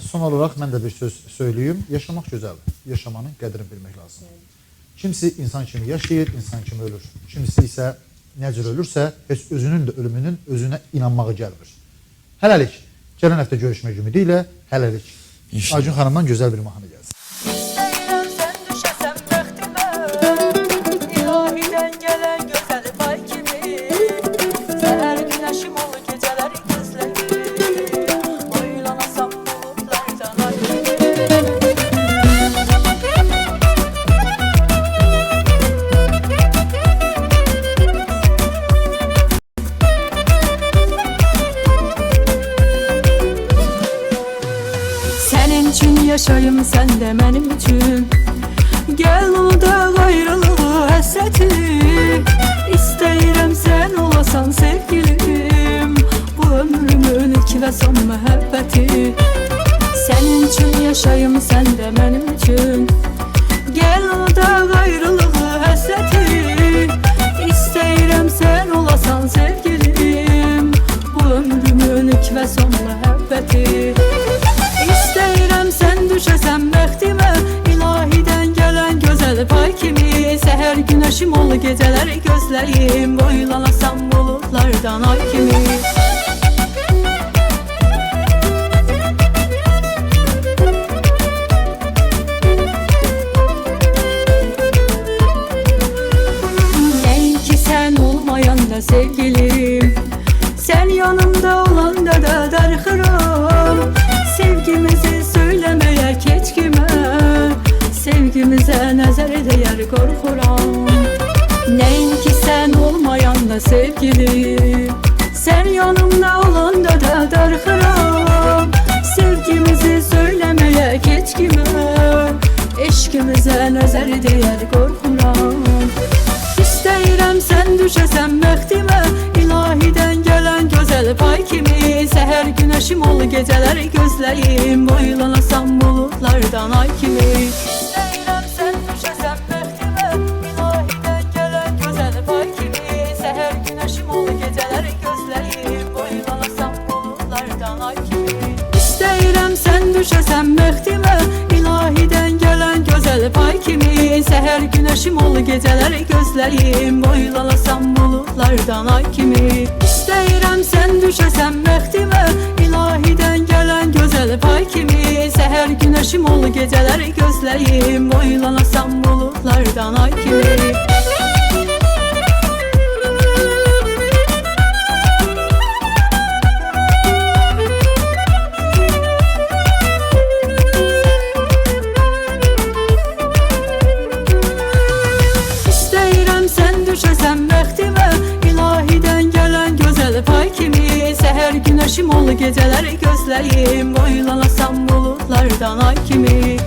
son olarak mən də bir söz söyleyeyim. Yaşamaq gözəldir. Yaşamanın qədrini bilmək lazımdır. Kimisi insan kimi yaşayır, insan kimi ölür. Kimisi isə nə cür ölürsə, heç özünün də ölümünün özünə inanmağı gəlmir. Hələlik, gələn həftə görüşmək ümidi ilə hələlik. İnşallah. Acun xanımdan gözəl bir mahnı gəlsin. Üçün yaşayım, sən də mənim üçün Gəl unudaq ayrılığı, həsrəti İstəyirəm sən olasan sevgilim. Bu ömrümün ilk və son məhəbbəti Sənin üçün yaşayım, sən də mənim üçün Səhər günəşim ol gecələri gözləyim Boylanasan buludlardan ay kimi? Nəinki sən olmayanda sevgilim Sen yanımda olanda da darxıram Sevgimizi edəyər qorxuram Nəinki sən olmayanda sevgilim Sen yanımda olanda da darxıram Sevgimizi söylemeye keçkime Eşkimize nəzər edəyər qorxuram İstəyirəm sən düşəsən bəxtimə İlahidən gələn gözəl pay kimi? Səhər günəşim ol gecələri gözləyim Boylanasan buludlardan ay kimi gözəl pay kimi Səhər günəşim ol gecələri gözləyim Boylanasan buludlardan ay kimi. İstəyirəm sən düşəsən bəxtimə İlahidən gələn gözəl pay kimi. Səhər günəşim ol gecələri gözləyim Boylanasan buludlardan ay kimi Səhər günəşim ol gecələri gözləyim Boylanasan buludlardan ay kimi